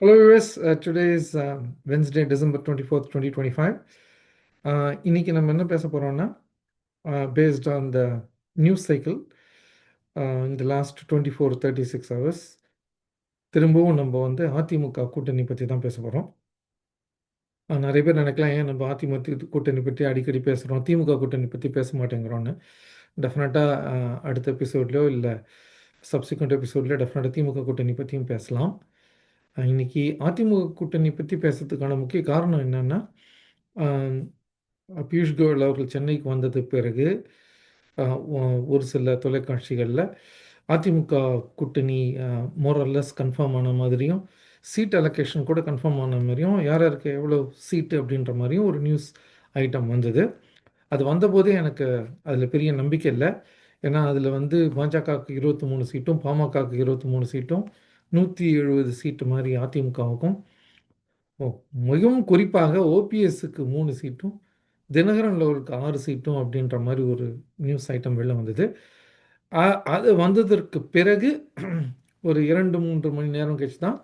Hello US Uh, today Wednesday December twenty December 24th, 2025. Uh, இன்னைக்கு நம்ம என்ன பேச போகிறோம்னா based on the news cycle இந்த last twenty four thirty six hours திரும்பவும் நம்ம வந்து அதிமுக கூட்டணி பற்றி தான் பேச போகிறோம் நிறைய பேர் நினைக்கலாம் ஏன் நம்ம அதிமுக கூட்டணி பற்றி அடிக்கடி பேசுகிறோம் திமுக கூட்டணி பற்றி பேச மாட்டேங்கிறோன்னு டெஃபினட்டாக அடுத்த எபிசோட்லையோ இல்லை சப்சிக்வெண்ட் எபிசோட்லையோ டெஃபினட்டாக திமுக கூட்டணி பற்றியும் பேசலாம். இன்னைக்கு அதிமுக கூட்டணி பற்றி பேசுறதுக்கான முக்கிய காரணம் என்னன்னா பியூஷ் கோயல் அவர்கள் சென்னைக்கு வந்தது பிறகு ஒரு சில தொலைக்காட்சிகளில் அதிமுக கூட்டணி மோரல்லஸ் கன்ஃபார்ம் ஆன மாதிரியும் சீட் அலோகேஷன் கூட கன்ஃபார்ம் ஆன மாதிரியும் யார் யாருக்கு எவ்வளோ சீட்டு அப்படின்ற மாதிரியும் ஒரு நியூஸ் ஐட்டம் வந்தது. அது வந்தபோதே எனக்கு அதில் பெரிய நம்பிக்கை இல்லை. ஏன்னா அதில் வந்து பாஜகவுக்கு இருபத்தி மூணு சீட்டும் பாமகவுக்கு இருபத்தி மூணு சீட்டும் நூற்றி எழுபது சீட்டு மாதிரி அதிமுகவுக்கும் ஓ மிகவும் குறிப்பாக ஓபிஎஸ்க்கு மூணு சீட்டும் தினகரன் லெவலுக்கு ஆறு சீட்டும் அப்படின்ற மாதிரி ஒரு நியூஸ் ஐட்டம் வெளில வந்தது. அது வந்ததற்கு பிறகு ஒரு இரண்டு மூன்று மணி நேரம் கழிச்சு தான்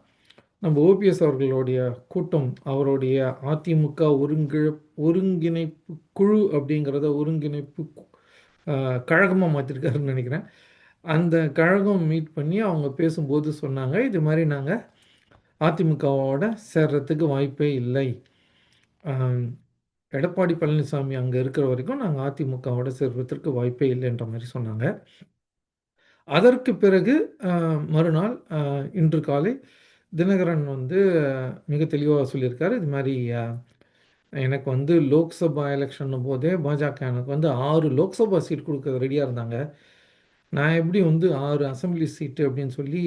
நம்ம ஓபிஎஸ் அவர்களுடைய கூட்டம் அவருடைய அதிமுக ஒருங்கி ஒருங்கிணைப்பு குழு அப்படிங்கிறத ஒருங்கிணைப்பு கழகமாக மாற்றிருக்காருன்னு நினைக்கிறேன். அந்த கழகம் மீட் பண்ணி அவங்க பேசும்போது சொன்னாங்க இது மாதிரி நாங்கள் அதிமுகவோட சேர்றதுக்கு வாய்ப்பே இல்லை. எடப்பாடி பழனிசாமி அங்கே இருக்கிற வரைக்கும் நாங்கள் அதிமுகவோட சேர்வதற்கு வாய்ப்பே இல்லைன்ற மாதிரி சொன்னாங்க. அதற்கு பிறகு மறுநாள் இன்று காலை தினகரன் வந்து மிக தெளிவாக சொல்லியிருக்காரு இது மாதிரி எனக்கு வந்து லோக்சபா எலெக்ஷன் போதே பாஜக எனக்கு வந்து ஆறு லோக்சபா சீட் கொடுக்க ரெடியாக இருந்தாங்க. நான் எப்படி வந்து ஆறு அசெம்பிளி சீட்டு அப்படின்னு சொல்லி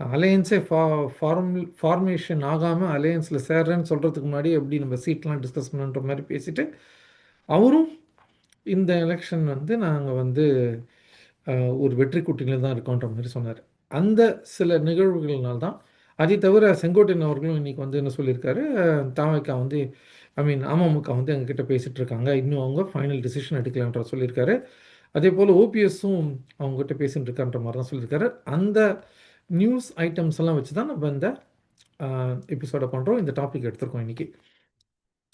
அலையன்ஸே ஃபா ஃபார்ம் ஃபார்மேஷன் ஆகாமல் அலையன்ஸில் சேர்றேன்னு சொல்கிறதுக்கு முன்னாடி எப்படி நம்ம சீட்லாம் டிஸ்கஸ் பண்ணுன்ற மாதிரி பேசிட்டு அவரும் இந்த எலெக்ஷன் வந்து நாங்கள் வந்து ஒரு வெற்றி கூட்டணியில் தான் இருக்கோன்ற மாதிரி சொன்னார். அந்த சில நிகழ்வுகள்னால தான் அதை தவிர செங்கோட்டையன் அவர்களும் இன்றைக்கி வந்து என்ன சொல்லியிருக்காரு தாமக்கா வந்து ஐ மீன் அமமுக வந்து எங்ககிட்ட பேசிகிட்டு இருக்காங்க இன்னும் அவங்க ஃபைனல் டிசிஷன் எடுக்கலான்ற சொல்லியிருக்காரு. அதே போல் ஓபிஎஸும் அவங்ககிட்ட பேசிகிட்டு இருக்கான்ற மாதிரி தான் சொல்லியிருக்காரு. அந்த நியூஸ் ஐட்டம்ஸ் எல்லாம் வச்சு தான் நம்ம இந்த எபிசோடை பண்ணுறோம் இந்த டாபிக் எடுத்திருக்கோம் இன்னைக்கு.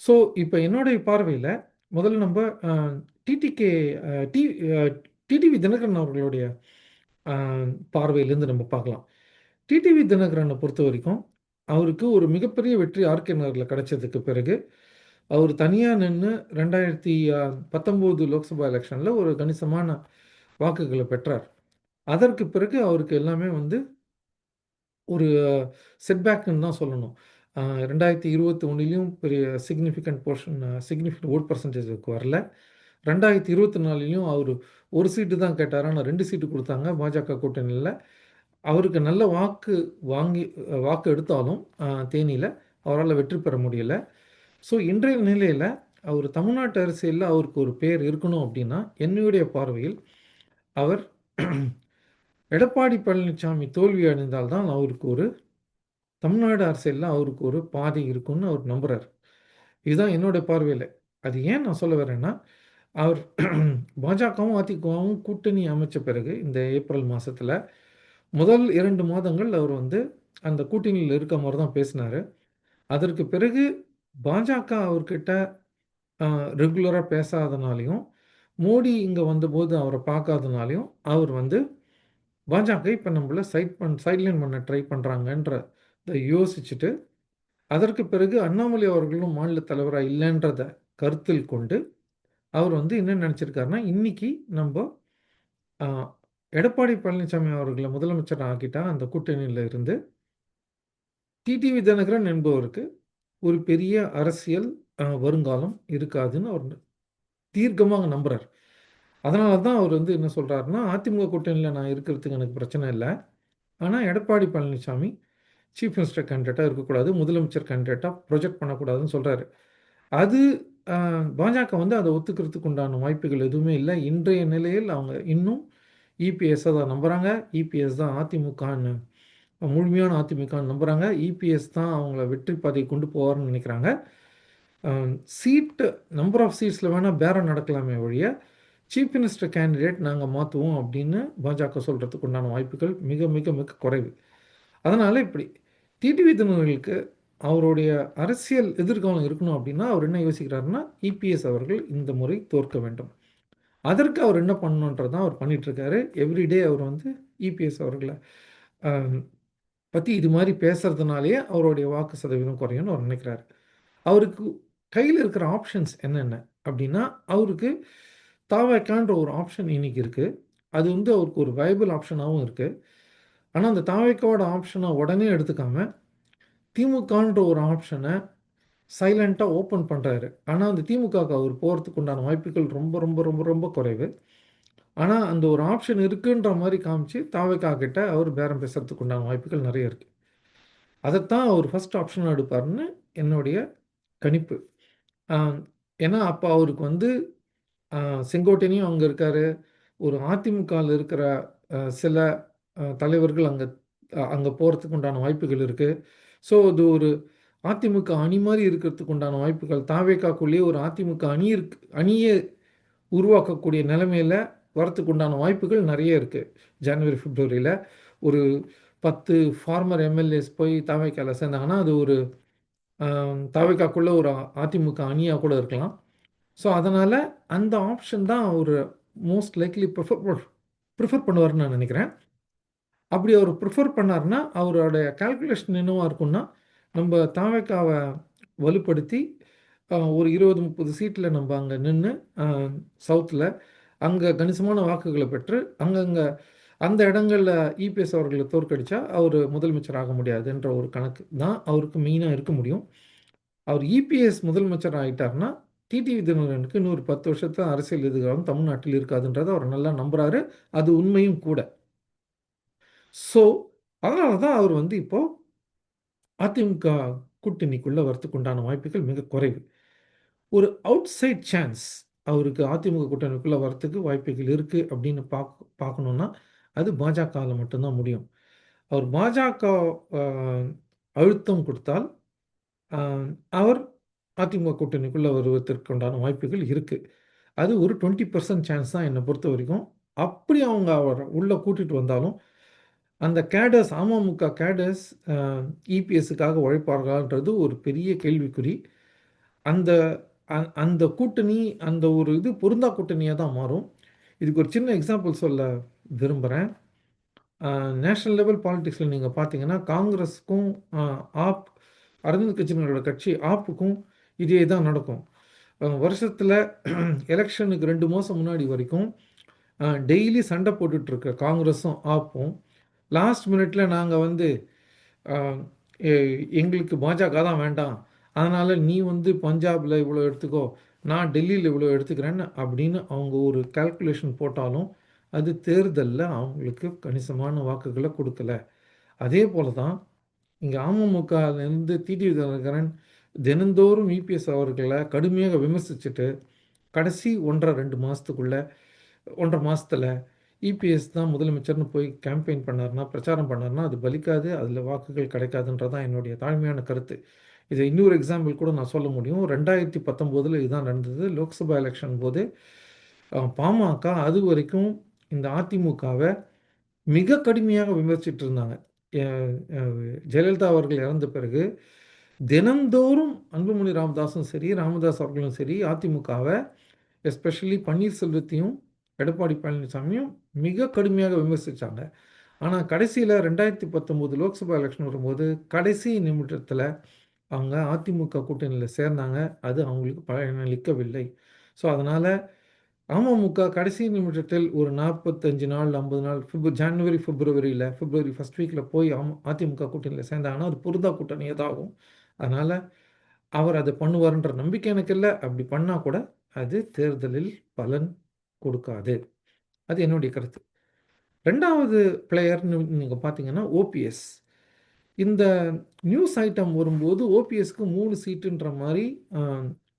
ஸோ இப்போ என்னுடைய பார்வையில் முதல்ல நம்ம டிடிகே டி டிடிவி தினகரன் அவர்களுடைய பார்வையிலேருந்து நம்ம பார்க்கலாம். டிடிவி தினகரனை பொறுத்த வரைக்கும் அவருக்கு ஒரு மிகப்பெரிய வெற்றி ஆர்கே நகரில் கிடைச்சதுக்கு பிறகு அவர் தனியாக நின்று ரெண்டாயிரத்தி பத்தொம்போது லோக்சபா எலெக்ஷனில் ஒரு கணிசமான வாக்குகளை பெற்றார். அதற்கு பிறகு அவருக்கு எல்லாமே வந்து ஒரு செட்பேக்குன்னு தான் சொல்லணும். ரெண்டாயிரத்தி இருபத்தி ஒன்றுலேயும் பெரிய சிக்னிஃபிகண்ட் போர்ஷன் சிக்னிஃபிகண்ட் ஓட் பர்சன்டேஜுக்கு வரல. ரெண்டாயிரத்தி இருபத்தி நாலுலேயும் அவர் ஒரு சீட்டு தான் கேட்டார். ஆனால் ரெண்டு சீட்டு கொடுத்தாங்க பாஜக கூட்டணியில். அவருக்கு நல்ல வாக்கு வாங்கி வாக்கு எடுத்தாலும் தேனியில் அவரால் வெற்றி பெற முடியல. ஸோ இன்றைய நிலையில் அவர் தமிழ்நாட்டு அரசியலில் அவருக்கு ஒரு பேர் இருக்கணும் அப்படின்னா என்னுடைய பார்வையில் அவர் எடப்பாடி பழனிசாமி தோல்வி அடைந்தால்தான் அவருக்கு ஒரு தமிழ்நாடு அரசியலில் அவருக்கு ஒரு பாதை இருக்குன்னு அவர் நம்புகிறார் இதுதான் என்னோட பார்வையில். அது ஏன் நான் சொல்ல வரேன்னா அவர் பாஜகவும் அதிமுகவும் கூட்டணி அமைச்ச பிறகு இந்த ஏப்ரல் மாதத்தில் முதல் இரண்டு மாதங்கள் அவர் வந்து அந்த கூட்டணியில் இருக்க மாதிரி தான் பேசினார். அதற்கு பிறகு பாஜக அவர்கிட்ட ரெகுலராக பேசாதனாலையும் மோடி இங்கே வந்தபோது அவரை பார்க்காதனாலையும் அவர் வந்து பாஜக இப்போ நம்மள சைட் பண் சைட்லைன் பண்ண ட்ரை பண்ணுறாங்கன்றத யோசிச்சுட்டு அதற்கு பிறகு அண்ணாமலை அவர்களும் மாநில தலைவராக இல்லைன்றத கருத்தில் கொண்டு அவர் வந்து என்ன நினச்சிருக்காருன்னா இன்னைக்கு நம்ம எடப்பாடி பழனிசாமி அவர்களை முதலமைச்சர் ஆக்கிட்டா அந்த கூட்டணியில் இருந்து டிடிவி தினகரன் என்பவருக்கு ஒரு பெரிய அரசியல் வருங்காலம் இருக்காதுன்னு அவர் தீர்க்கமாக நம்புறார். அதனால தான் அவர் வந்து என்ன சொல்கிறாருன்னா அதிமுக கூட்டணியில் நான் இருக்கிறதுக்கு எனக்கு பிரச்சனை இல்லை. ஆனால் எடப்பாடி பழனிசாமி சீஃப் மினிஸ்டர் கேண்டிடேட்டாக இருக்கக்கூடாது முதலமைச்சர் கேண்டிடேட்டாக ப்ரொஜெக்ட் பண்ணக்கூடாதுன்னு சொல்கிறாரு அது பாஜக வந்து அதை ஒத்துக்கிறதுக்கு உண்டான வாய்ப்புகள் எதுவுமே இல்லை. இன்றைய நிலையில் அவங்க இன்னும் இபிஎஸ்ஸை தான் நம்புகிறாங்க இபிஎஸ் தான் அதிமுகன்னு முழுமையான அதிமுகன்னு நம்புகிறாங்க இபிஎஸ் தான் அவங்கள வெற்றி பாதையை கொண்டு போவார்னு நினைக்கிறாங்க. சீட்டு நம்பர் ஆஃப் சீட்ஸில் வேணால் பேரம் நடக்கலாமே ஒழிய சீஃப் மினிஸ்டர் கேண்டிடேட் நாங்கள் மாற்றுவோம் அப்படின்னு பாஜக சொல்கிறதுக்கு உண்டான வாய்ப்புகள் மிக மிக மிக குறைவு. அதனால் இப்படி டிடிவி தினங்களுக்கு அவருடைய அரசியல் எதிர்காலம் இருக்கணும் அப்படின்னா அவர் என்ன யோசிக்கிறாருன்னா இபிஎஸ் அவர்கள் இந்த முறை தோற்க வேண்டும். அதற்கு அவர் என்ன பண்ணணுன்றது தான் அவர் பண்ணிகிட்ருக்காரு எவ்ரிடே அவர் வந்து இபிஎஸ் அவர்களை பற்றி இது மாதிரி பேசுகிறதுனாலே அவருடைய வாக்கு சதவீதம் குறையும்னு அவர் நினைக்கிறாரு. அவருக்கு கையில் இருக்கிற ஆப்ஷன்ஸ் என்னென்ன? அப்படின்னா அவருக்கு தாவேக்கான்ற ஒரு ஆப்ஷன் இன்னைக்கு இருக்குது அது வந்து அவருக்கு ஒரு வயபிள் ஆப்ஷனாகவும் இருக்குது ஆனால் அந்த தாவேக்காவோட ஆப்ஷனை உடனே எடுத்துக்காம திமுகன்ற ஒரு ஆப்ஷனை சைலண்ட்டாக ஓப்பன் பண்ணுறாரு ஆனால் அந்த திமுகவுக்கு அவர் போகிறதுக்கு உண்டான வாய்ப்புகள் ரொம்ப ரொம்ப ரொம்ப ரொம்ப குறைவு. ஆனால் அந்த ஒரு ஆப்ஷன் இருக்குன்ற மாதிரி காமிச்சு தாவைக்கா கிட்ட அவர் பேரம் பேசுறதுக்கு உண்டான வாய்ப்புகள் நிறைய இருக்குது அதைத்தான் அவர் ஃபஸ்ட் ஆப்ஷன் எடுப்பார்னு என்னுடைய கணிப்பு. ஏன்னா அப்போ அவருக்கு வந்து செங்கோட்டையனையும் அங்கே இருக்கார். ஒரு அதிமுகவில் இருக்கிற சில தலைவர்கள் அங்கே அங்கே போகிறதுக்கு உண்டான வாய்ப்புகள் இருக்குது ஸோ அது ஒரு அதிமுக அணி மாதிரி இருக்கிறதுக்கு உண்டான வாய்ப்புகள். தாவேக்காக்குள்ளேயே ஒரு அதிமுக அணி இருக்கு அணியை உருவாக்கக்கூடிய நிலைமையில் வரத்துக்கு உண்டான வாய்ப்புகள் நிறைய இருக்குது ஜனவரி பிப்ரவரியில் ஒரு பத்து ஃபார்மர் எம்எல்ஏஸ் போய் தாவைக்காவில் சேர்ந்தாங்கன்னா அது ஒரு தாவைக்காக்குள்ளே ஒரு அதிமுக அணியாக கூட இருக்கலாம். ஸோ அதனால் அந்த ஆப்ஷன் தான் அவர் மோஸ்ட் லைக்லி ப்ரிஃபர் ப்ரிஃபர் பண்ணுவார்னு நான் நினைக்கிறேன். அப்படி அவர் ப்ரிஃபர் பண்ணார்னா அவரோட கால்குலேஷன் என்னவாக இருக்கும்னா நம்ம தாவேக்காவை வலுப்படுத்தி ஒரு இருபது முப்பது சீட்டில் நம்ம அங்கே நின்று சவுத்தில் அங்கே கணிசமான வாக்குகளை பெற்று அங்கங்கே அந்த இடங்களில் இபிஎஸ் அவர்களை தோற்கடித்தா அவர் முதலமைச்சர் ஆக முடியாதுன்ற ஒரு கணக்கு தான் அவருக்கு மெயினாக இருக்க முடியும். அவர் இபிஎஸ் முதலமைச்சர் ஆகிட்டார்னா டிடிவி தினகரனுக்கு இன்னொரு பத்து வருஷத்தில் அரசியல் எதிர்காலம் தமிழ்நாட்டில் இருக்காதுன்றதை அவர் நல்லா நம்புகிறாரு அது உண்மையும் கூட. ஸோ அதனால தான் அவர் வந்து இப்போது அதிமுக கூட்டணிக்குள்ளே வரத்துக்கு உண்டான வாய்ப்புகள் மிக குறைவு. ஒரு அவுட் சைட் சான்ஸ் அவருக்கு அதிமுக கூட்டணிக்குள்ளே வரத்துக்கு வாய்ப்புகள் இருக்குது அப்படின்னு பார்க்க பார்க்கணுன்னா அது பாஜகவில் மட்டும்தான் முடியும். அவர் பாஜக அழுத்தம் கொடுத்தால் அவர் அதிமுக கூட்டணிக்குள்ளே வருவதற்கு உண்டான வாய்ப்புகள் இருக்குது அது ஒரு டுவெண்ட்டி பர்சன்ட் சான்ஸ் தான் என்னை பொறுத்த வரைக்கும். அப்படி அவங்க அவர் உள்ளே கூட்டிகிட்டு வந்தாலும் அந்த கேடர்ஸ் அமமுக கேடர்ஸ் இபிஎஸ்ஸுக்காக உழைப்பார்களான்றது ஒரு பெரிய கேள்விக்குறி. அந்த அந்த கூட்டணி அந்த ஒரு இது பொருந்தா கூட்டணியாக தான் மாறும். இதுக்கு ஒரு சின்ன எக்ஸாம்பிள் சொல்ல விரும்புகிறேன் நேஷ்னல் லெவல் பாலிட்டிக்ஸில் நீங்கள் பார்த்தீங்கன்னா காங்கிரஸுக்கும் ஆப் அரவிந்த் கெஜ்ரிவாலோட கட்சி ஆப்புக்கும் இதே தான் நடக்கும். வருஷத்தில் எலெக்ஷனுக்கு ரெண்டு மாதம் முன்னாடி வரைக்கும் டெய்லி சண்டை போட்டுட்ருக்க காங்கிரஸும் ஆப்பும். லாஸ்ட் மினிட்ல நாங்கள் வந்து எங்களுக்கு பாஜக தான் வேண்டாம். அதனால் நீ வந்து பஞ்சாபில் இவ்வளோ எடுத்துக்கோ நான் டெல்லியில் இவ்வளோ எடுத்துக்கிறேன்னு அப்படின்னு அவங்க ஒரு கால்குலேஷன் போட்டாலும் அது தேர்தலில் அவங்களுக்கு கணிசமான வாக்குகளை கொடுக்கல. அதே போல தான் இங்கே அமமுகலேருந்து டிடிவி தினகரன் தினந்தோறும் இபிஎஸ் அவர்களை கடுமையாக விமர்சிச்சுட்டு கடைசி ஒன்றரை ரெண்டு மாதத்துக்குள்ளே ஒன்றரை மாதத்தில் இபிஎஸ் தான் முதலமைச்சர்னு போய் கேம்பெயின் பண்ணார்னா பிரச்சாரம் பண்ணார்னா அது பலிக்காது அதில் வாக்குகள் கிடைக்காதுன்றது தான் என்னுடைய தாழ்மையான கருத்து. இதை இன்னொரு எக்ஸாம்பிள் கூட நான் சொல்ல முடியும். ரெண்டாயிரத்தி பத்தொம்போதில் இதுதான் நடந்தது. லோக்சபா எலெக்ஷன் போது பாமக அது வரைக்கும் இந்த அதிமுகவை மிக கடுமையாக விமர்சிட்டு இருந்தாங்க. ஜெயலலிதா அவர்கள் இறந்த பிறகு தினந்தோறும் அன்புமணி ராமதாஸும் சரி ராமதாஸ் அவர்களும் சரி அதிமுகவை எஸ்பெஷலி பன்னீர்செல்வத்தையும் எடப்பாடி பழனிசாமியும் மிக கடுமையாக விமர்சித்தாங்க ஆனால் கடைசியில் ரெண்டாயிரத்தி பத்தொம்போது லோக்சபா எலெக்ஷன் வரும்போது கடைசி நிமிடத்தில் அவங்க அதிமுக கூட்டணியில் சேர்ந்தாங்க. அது அவங்களுக்கு பயனளிக்கவில்லை. ஸோ அதனால் அமமுக கடைசி நிமிடத்தில் ஒரு நாற்பத்தஞ்சு நாள் ஐம்பது நாள் பிப்ர ஜனவரி பிப்ரவரியில் பிப்ரவரி ஃபஸ்ட் வீக்கில் போய் அம் அதிமுக கூட்டணியில் சேர்ந்தாங்கன்னா அது புரிதா கூட்டணியாக தான் ஆகும் அதனால் அவர் அதை பண்ணுவார்ன்ற நம்பிக்கை எனக்கு இல்லை. அப்படி பண்ணால் கூட அது தேர்தலில் பலன் கொடுக்காது. அது என்னுடைய கருத்து. ரெண்டாவது பிளேயர்னு நீங்கள் பார்த்தீங்கன்னா ஓபிஎஸ் இந்த நியூஸ் ஐட்டம் வரும்போது ஓபிஎஸ்க்கு மூணு சீட்டுன்ற மாதிரி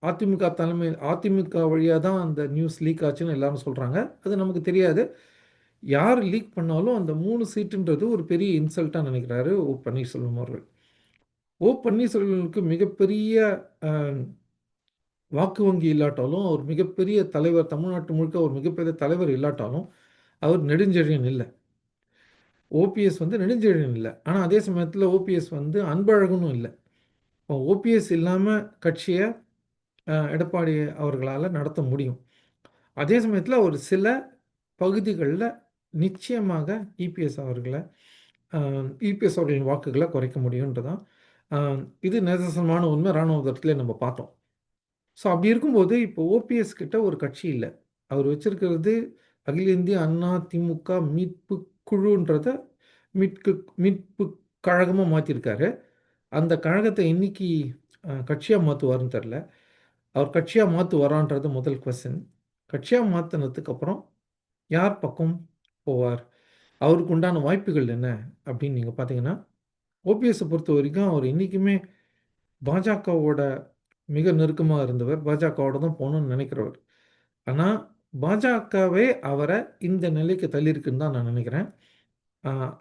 அதிமுக தலைமை அதிமுக வழியாக தான் அந்த நியூஸ் லீக் ஆச்சுன்னு எல்லாரும் சொல்கிறாங்க அது நமக்கு தெரியாது. யார் லீக் பண்ணாலும் அந்த மூணு சீட்டுன்றது ஒரு பெரிய இன்சல்ட்டாக நினைக்கிறாரு ஓ பன்னீர்செல்வம் அவர்கள். ஓ பன்னீர்செல்வனுக்கு மிகப்பெரிய வாக்கு வங்கி இல்லாட்டாலும் அவர் மிகப்பெரிய தலைவர் தமிழ்நாட்டு முழுக்க ஒரு மிகப்பெரிய தலைவர் இல்லாட்டாலும் அவர் நெடுஞ்செழியன் இல்லை. ஓபிஎஸ் வந்து நெடுஞ்செழியன் இல்லை. ஆனால் அதே சமயத்தில் ஓபிஎஸ் வந்து அன்பழகனும் இல்லை. இப்போ ஓபிஎஸ் இல்லாமல் கட்சியை எடப்பாடி அவர்களால் நடத்த முடியும். அதே சமயத்தில் ஒரு சில பகுதிகளில் நிச்சயமாக இபிஎஸ் அவர்களை இபிஎஸ் அவர்களின் வாக்குகளை குறைக்க முடியுன்றதான் இது நிதர்சனமான உண்மை இராணுவ நம்ம பார்த்தோம். ஸோ அப்படி இருக்கும்போது இப்போ ஓபிஎஸ் கிட்ட ஒரு கட்சி இல்லை. அவர் வச்சிருக்கிறது அகில இந்திய அண்ணா திமுக மீட்பு குழுன்றத மீட்கு மீட்பு கழகமாக மாற்றிருக்காரு அந்த கழகத்தை இன்னைக்கு கட்சியாக மாற்றுவார்னு தெரில. அவர் கட்சியாக மாற்றுவாரான்றது முதல் கொஸ்டின் கட்சியாக மாற்றினதுக்கு அப்புறம் யார் பக்கம் போவார்? அவருக்கு உண்டான வாய்ப்புகள் என்ன? அப்படின்னு நீங்கள் பார்த்தீங்கன்னா ஓபிஎஸை பொறுத்த வரைக்கும் அவர் இன்றைக்குமே பாஜகவோட மிக நெருக்கமாக இருந்தவர். பாஜகவோட தான் போகணும்னு நினைக்கிறவர். ஆனால் பாஜகவே அவரை இந்த நிலைக்கு தள்ளியிருக்குன்னு தான் நான் நினைக்கிறேன்.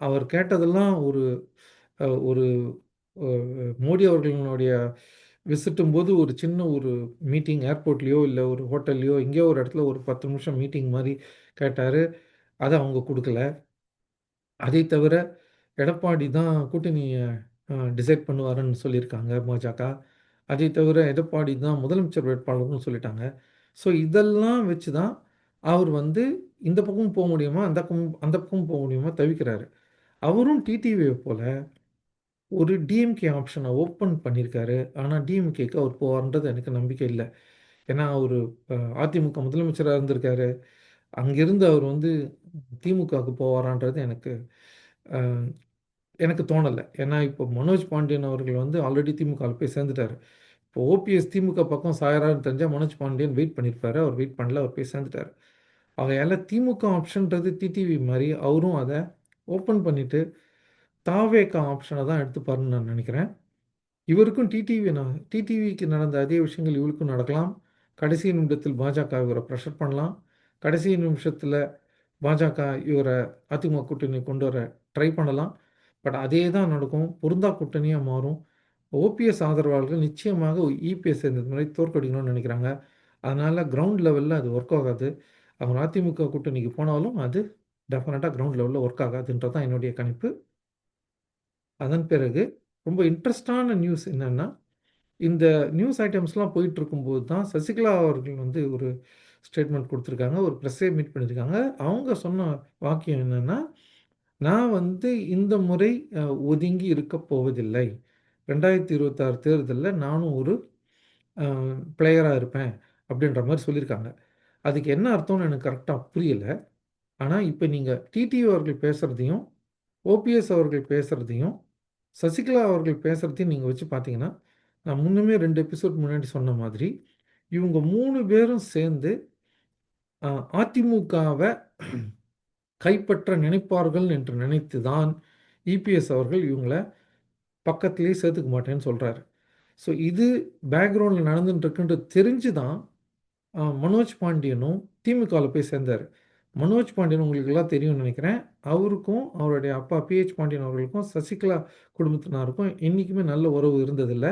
அவர் கேட்டதெல்லாம் ஒரு ஒரு மோடி அவர்களுடைய விசிட்டும் போது ஒரு சின்ன ஒரு மீட்டிங் ஏர்போர்ட்லேயோ இல்லை ஒரு ஹோட்டல்லையோ எங்கேயோ ஒரு இடத்துல ஒரு பத்து நிமிஷம் மீட்டிங் மாதிரி கேட்டார். அதை அவங்க கொடுக்கல. அதை தவிர எடப்பாடி தான் கூட்டணியை டிசைட் பண்ணுவாருன்னு சொல்லியிருக்காங்க பாஜக. அதை தவிர எடப்பாடி தான் முதலமைச்சர் வேட்பாளர்னு சொல்லிட்டாங்க. ஸோ இதெல்லாம் வச்சு தான் அவர் வந்து இந்த பக்கம் போக முடியுமா? அந்த பக்கம் அந்த பக்கம் போக முடியுமா? தவிக்கிறாரு. அவரும் டிடிவியை போல் ஒரு டிஎம்கே ஆப்ஷனை ஓப்பன் பண்ணியிருக்காரு ஆனால் டிஎம்கேக்கு அவர் போவார்ன்றது எனக்கு நம்பிக்கை இல்லை. ஏன்னா அவர் அதிமுக முதலமைச்சராக இருந்திருக்காரு. அங்கிருந்து அவர் வந்து திமுகவுக்கு போவாரான்றது எனக்கு எனக்கு தோணலை. ஏன்னா இப்போ மனோஜ் பாண்டியன் அவர்கள் வந்து ஆல்ரெடி திமுகவில் போய் சேர்ந்துட்டார். இப்போ ஓபிஎஸ் திமுக பக்கம் சாயரான்னு தெரிஞ்சால் மனோஜ் பாண்டியன் வெயிட் பண்ணியிருப்பாரு அவர் வெயிட் பண்ணல அவர் போய் சேர்ந்துட்டார் ஆகையால் திமுக ஆப்ஷன்றது டிடிவி மாதிரி அவரும் அதை ஓப்பன் பண்ணிவிட்டு தாவேக்கா ஆப்ஷனை தான் எடுத்துப்பாருன்னு நான் நினைக்கிறேன். இவருக்கும் டிடிவி நான் டிடிவிக்கு நடந்த அதே விஷயங்கள் இவருக்கும் நடக்கலாம். கடைசி நிமிடத்தில் பாஜக இவரை ப்ரெஷர் பண்ணலாம். கடைசி நிமிஷத்தில் பாஜக இவரை அதிமுக கூட்டணி கொண்டு வர ட்ரை பண்ணலாம். பட் அதே தான் நடக்கும். பொருந்தா கூட்டணியாக மாறும். ஓபிஎஸ் ஆதரவாளர்கள் நிச்சயமாக இபிஎஸ் இந்த மாதிரி தோற்கடிக்கணும்னு நினைக்கிறாங்க. அதனால் கிரவுண்ட் லெவலில் அது ஒர்க் ஆகாது. அவங்க அதிமுக கூட்டணிக்கு போனாலும் அது டெஃபினட்டாக கிரவுண்ட் லெவலில் ஒர்க் ஆகாதுன்றது தான் என்னுடைய கணிப்பு. அதன் பிறகு ரொம்ப இன்ட்ரெஸ்டான நியூஸ் என்னென்னா இந்த நியூஸ் ஐட்டம்ஸ்லாம் போயிட்டு இருக்கும்போது தான் சசிகலா அவர்கள் வந்து ஒரு ஸ்டேட்மெண்ட் கொடுத்துருக்காங்க ஒரு ப்ரெஸ்ஸே மீட் பண்ணியிருக்காங்க. அவங்க சொன்ன வாக்கியம் என்னென்னா நான் வந்து இந்த முறை ஒதுங்கி இருக்க போவதில்லை. ரெண்டாயிரத்தி இருபத்தாறு தேர்தலில் நானும் ஒரு பிளேயராக இருப்பேன் அப்படின்ற மாதிரி சொல்லியிருக்காங்க. அதுக்கு என்ன அர்த்தம்னு எனக்கு கரெக்டாக புரியலை. ஆனால் இப்போ நீங்கள் டிடிவி அவர்கள் பேசுகிறதையும் ஓபிஎஸ் அவர்கள் பேசுகிறதையும் சசிகலா அவர்கள் பேசுகிறதையும் நீங்கள் வச்சு பார்த்தீங்கன்னா நான் முன்னுமே ரெண்டு எபிசோட் முன்னாடி சொன்ன மாதிரி இவங்க மூணு பேரும் சேர்ந்து அதிமுகவை கைப்பற்ற நினைப்பார்கள் என்று நினைத்து தான் இபிஎஸ் அவர்கள் இவங்களை பக்கத்திலே சேர்த்துக்க மாட்டேன்னு சொல்கிறாரு ஸோ இது பேக்ரவுண்டில் நடந்துட்டுருக்குன்றது தெரிஞ்சு தான் மனோஜ் பாண்டியனும் திமுகவில் போய் சேர்ந்தார். மனோஜ் பாண்டியன் உங்களுக்கு எல்லாம் தெரியும்னு நினைக்கிறேன். அவருக்கும் அவருடைய அப்பா பிஹெச் பாண்டியன் அவர்களுக்கும் சசிகலா குடும்பத்தினருக்கும் என்றைக்குமே நல்ல உறவு இருந்ததில்லை.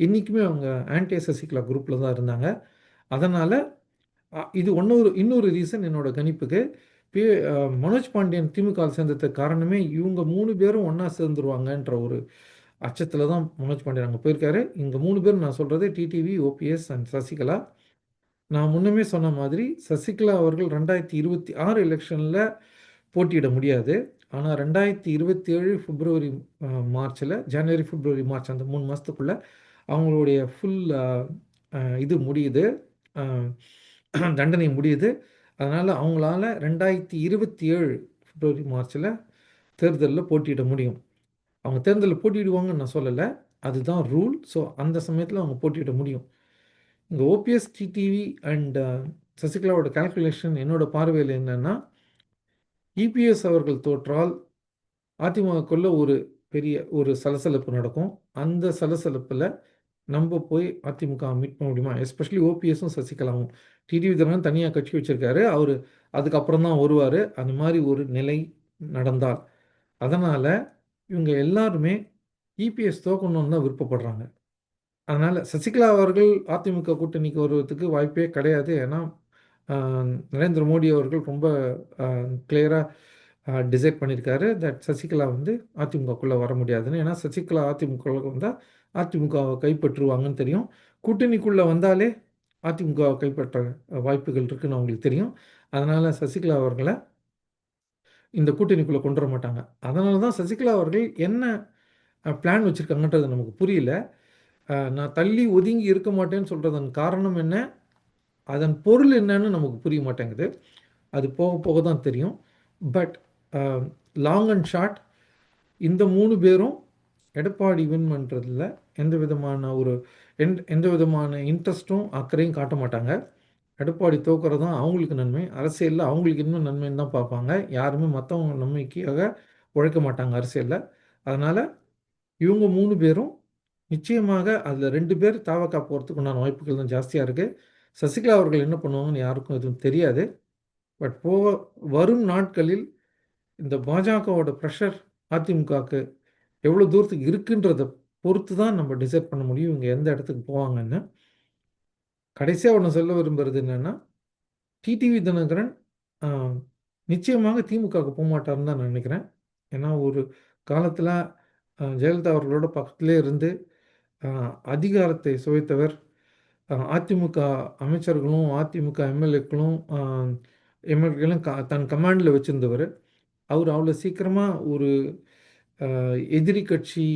இன்றைக்குமே அவங்க ஆன்டி சசிகலா குரூப்பில் தான் இருந்தாங்க. அதனால் இது ஒன்னொரு இன்னொரு ரீசன் என்னோட கணிப்புக்கு. பி மனோஜ் பாண்டியன் திமுக சேர்ந்ததுக்கு காரணமே இவங்க மூணு பேரும் ஒன்றா சேர்ந்துருவாங்கன்ற ஒரு அச்சத்தில் தான் மனோஜ் பாண்டியன் அங்கே போயிருக்காரு. இங்கே மூணு பேரும் நான் சொல்கிறது டிடிவி ஓபிஎஸ் அண்ட் சசிகலா. நான் முன்னமே சொன்ன மாதிரி சசிகலா அவர்கள் ரெண்டாயிரத்தி இருபத்தி ஆறு எலெக்ஷனில் போட்டியிட முடியாது. ஆனால் ரெண்டாயிரத்தி இருபத்தி ஏழு பிப்ரவரி மார்ச்சில் ஜனவரி பிப்ரவரி மார்ச் அந்த மூணு மாதத்துக்குள்ளே அவங்களுடைய ஃபுல் இது முடியுது. தண்டனை முடியுது. அதனால் அவங்களால ரெண்டாயிரத்தி இருபத்தி ஏழு பிப்ரவரி மார்ச்சில் தேர்தலில் போட்டியிட முடியும். அவங்க தேர்தலில் போட்டியிடுவாங்கன்னு நான் சொல்லலை. அதுதான் ரூல் ஸோ அந்த சமயத்தில் அவங்க போட்டியிட முடியும். இங்கே ஓபிஎஸ் டிடிவி அண்ட் சசிகலாவோட கால்குலேஷன் என்னோட பார்வையில் என்னென்னா இபிஎஸ் அவர்கள் தோற்றால் அதிமுகக்குள்ள ஒரு பெரிய ஒரு சலசலப்பு நடக்கும். அந்த சலசலப்பில் நம்ம போய் அதிமுக மீட் பண்ண முடியுமா? எஸ்பெஷலி ஓபிஎஸும் சசிகலாவும். டிடிவி தினகரன் தனியாக கட்சி வச்சுருக்காரு. அவர் அதுக்கப்புறம் தான் வருவார். அந்த மாதிரி ஒரு நிலை நடந்தால். அதனால் இவங்க எல்லாருமே இபிஎஸ் தோக்கணும்னு தான் விருப்பப்படுறாங்க. அதனால் சசிகலா அவர்கள் அதிமுக கூட்டணிக்கு வருவதுக்கு வாய்ப்பே கிடையாது. ஏன்னா நரேந்திர மோடி அவர்கள் ரொம்ப கிளியராக டிசைட் பண்ணியிருக்காரு தட் சசிகலா வந்து அதிமுகக்குள்ளே வர முடியாதுன்னு. ஏன்னா சசிகலா அதிமுகவுக்கு வந்தால் அதிமுகவை கைப்பற்றுவாங்கன்னு தெரியும். கூட்டணிக்குள்ளே வந்தாலே அதிமுகவை கைப்பற்ற வாய்ப்புகள் இருக்குன்னு அவங்களுக்கு தெரியும். அதனால் சசிகலா அவர்களை இந்த கூட்டணிக்குள்ளே கொண்டு வர மாட்டாங்க. அதனால தான் சசிகலா அவர்கள் என்ன பிளான் வச்சுருக்காங்கன்றது நமக்கு புரியல. நான் தள்ளி ஒதுங்கி இருக்க மாட்டேன்னு சொல்கிறதன் காரணம் என்ன? அதன் பொருள் என்னன்னு நமக்கு புரிய மாட்டேங்குது. அது போக போக தான் தெரியும். பட் லாங் அண்ட் ஷார்ட் இந்த மூணு பேரும் எடப்பாடி வின் பண்ணுறதுல எந்த விதமான ஒரு எந்த எந்த விதமான இன்ட்ரெஸ்ட்டும் அக்கறையும் காட்ட மாட்டாங்க. எடப்பாடி தோக்குறது தான் அவங்களுக்கு நன்மை. அரசியலில் அவங்களுக்கு இன்னும் நன்மைன்னு தான் பார்ப்பாங்க. யாருமே மற்றவங்க நன்மைக்காக உழைக்க மாட்டாங்க அரசியலில். அதனால் இவங்க மூணு பேரும் நிச்சயமாக அதில் ரெண்டு பேர் தாவக்கா போகிறதுக்கு உண்டான வாய்ப்புகள் தான் ஜாஸ்தியாக இருக்குது சசிகலா அவர்கள் என்ன பண்ணுவாங்கன்னு யாருக்கும் எதுவும் தெரியாது. பட் போக வரும் நாட்களில் இந்த பாஜகவோட ப்ரெஷர் அதிமுகவுக்கு எவ்வளோ தூரத்துக்கு இருக்குன்றத பொறுத்து தான் நம்ம டிசைட் பண்ண முடியும். இவங்க எந்த இடத்துக்கு போவாங்கன்னு. கடைசியாக ஒன்று சொல்ல விரும்புறது என்னென்னா டிடிவி தினகரன் நிச்சயமாக திமுகவுக்கு போக மாட்டார்னு தான் நான் நினைக்கிறேன். ஏன்னா ஒரு காலத்தில் ஜெயலலிதா அவர்களோட பக்கத்திலே இருந்து அதிகாரத்தை சுவைத்தவர் அதிமுக அமைச்சர்களும் அதிமுக எம்எல்ஏக்களும் எம்எல்ஏக்களும் க தன் கமாண்டில் வச்சுருந்தவர். அவர் அவ்வளோ சீக்கிரமாக ஒரு எதிரி கட்சி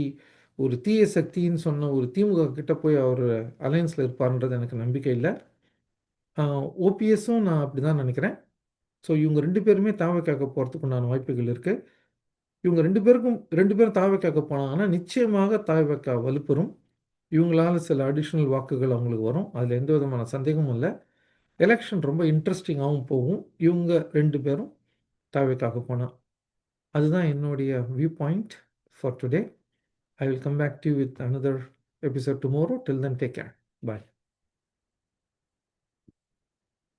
ஒரு தீய சக்தின்னு சொன்ன ஒரு திமுக கிட்ட போய் அவர் அலையன்ஸில் இருப்பார்ன்றது எனக்கு நம்பிக்கை இல்லை. ஓபிஎஸும் நான் அப்படி தான் நினைக்கிறேன். ஸோ இவங்க ரெண்டு பேருமே தாவை கேட்க போகிறதுக்கு உண்டான வாய்ப்புகள் இருக்குது இவங்க ரெண்டு பேருக்கும் ரெண்டு பேரும் தாவை கேட்க போனாங்கன்னா நிச்சயமாக தாவைக்கா வலுப்பெறும். இவங்களால சில அடிஷ்னல் வாக்குகள் அவங்களுக்கு வரும். அதில் எந்த விதமான சந்தேகமும் இல்லை. எலெக்ஷன் ரொம்ப இன்ட்ரெஸ்டிங்காகவும் போகும். இவங்க ரெண்டு பேரும் தாவைக்காக போனால் அதுதான் என்னுடைய view point for today I will come back to you with another episode tomorrow. Till then, take care. Bye.